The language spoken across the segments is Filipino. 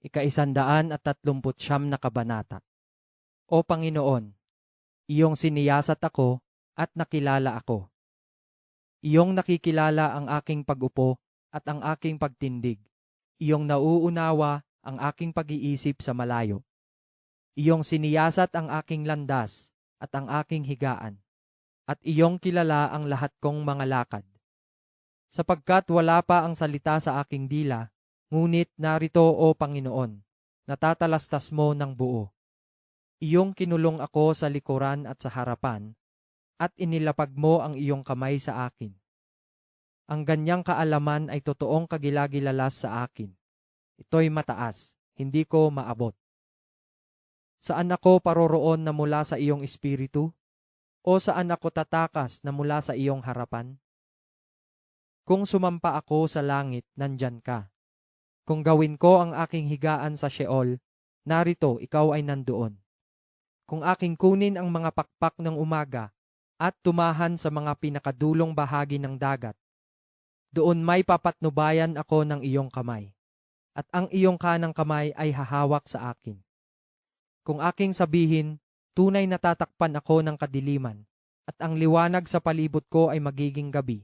ikaisandaan at tatlumput siyam na kabanata. O Panginoon, iyong siniyasat ako at nakilala ako. Iyong nakikilala ang aking pag-upo at ang aking pagtindig. Iyong nauunawa ang aking pag-iisip sa malayo. Iyong siniyasat ang aking landas at ang aking higaan. At iyong kilala ang lahat kong mga lakad. Sapagkat wala pa ang salita sa aking dila, ngunit narito o Panginoon, natatalastas mo ng buo. Iyong kinulong ako sa likuran at sa harapan, at inilapag mo ang iyong kamay sa akin. Ang ganyang kaalaman ay totoong kagilagilalas sa akin. Ito'y mataas, hindi ko maabot. Saan ako paroroon na mula sa iyong espiritu? O saan ako tatakas na mula sa iyong harapan? Kung sumampa ako sa langit, nandyan ka. Kung gawin ko ang aking higaan sa Sheol, narito ikaw ay nandoon. Kung aking kunin ang mga pakpak ng umaga at tumahan sa mga pinakadulong bahagi ng dagat, doon may papatnubayan ako ng iyong kamay, at ang iyong kanang kamay ay hahawak sa akin. Kung aking sabihin, tunay natatakpan ako ng kadiliman, at ang liwanag sa palibot ko ay magiging gabi.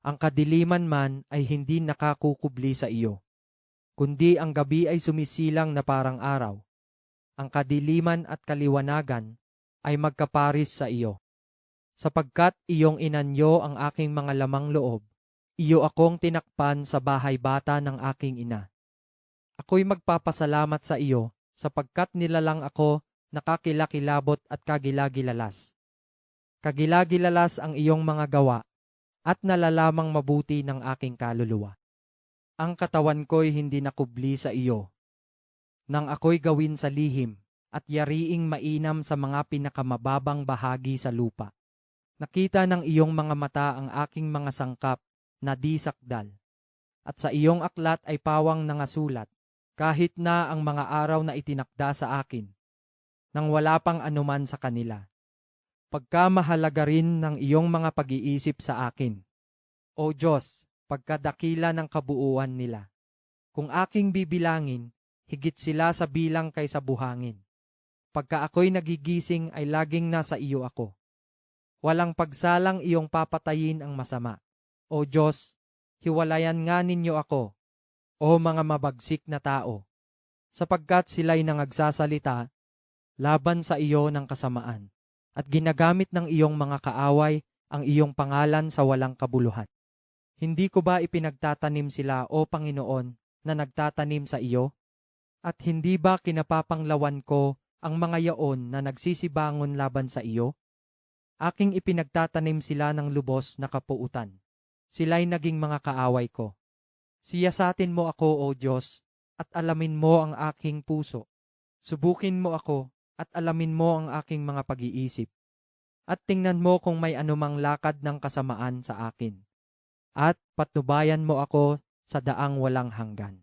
Ang kadiliman man ay hindi nakakukubli sa iyo, kundi ang gabi ay sumisilang na parang araw. Ang kadiliman at kaliwanagan ay magkaparis sa iyo. Sapagkat iyong inanyo ang aking mga lamang loob, iyo akong tinakpan sa bahay bata ng aking ina. Ako'y magpapasalamat sa iyo sapagkat nilalang ako nakakilakilabot at kagilagilalas. Kagilagilalas ang iyong mga gawa at nalalamang mabuti ng aking kaluluwa. Ang katawan ko'y hindi nakubli sa iyo. Nang ako'y gawin sa lihim at yariing mainam sa mga pinakamababang bahagi sa lupa. Nakita ng iyong mga mata ang aking mga sangkap na di sakdal. At sa iyong aklat ay pawang nangasulat, kahit na ang mga araw na itinakda sa akin, nang wala pang anuman sa kanila. Pagkamahalaga rin ng iyong mga pag-iisip sa akin. O Diyos, pagkadakila ng kabuuan nila. Kung aking bibilangin, higit sila sa bilang kaysa buhangin. Pagka ako'y nagigising ay laging nasa iyo ako. Walang pagsalang iyong papatayin ang masama. O Diyos, hiwalayan nga ninyo ako, o mga mabagsik na tao, sapagkat sila'y nangagsasalita laban sa iyo ng kasamaan, at ginagamit ng iyong mga kaaway ang iyong pangalan sa walang kabuluhan. Hindi ko ba ipinagtatanim sila, O Panginoon, na nagtatanim sa iyo? At hindi ba kinapapanglawan ko ang mga yaon na nagsisibangon laban sa iyo? Aking ipinagtatanim sila ng lubos na kapuutan sila'y naging mga kaaway ko. Siyasatin mo ako, O Diyos, at alamin mo ang aking puso. Subukin mo ako at alamin mo ang aking mga pag-iisip. At tingnan mo kung may anumang lakad ng kasamaan sa akin. At patnubayan mo ako sa daang walang hanggan.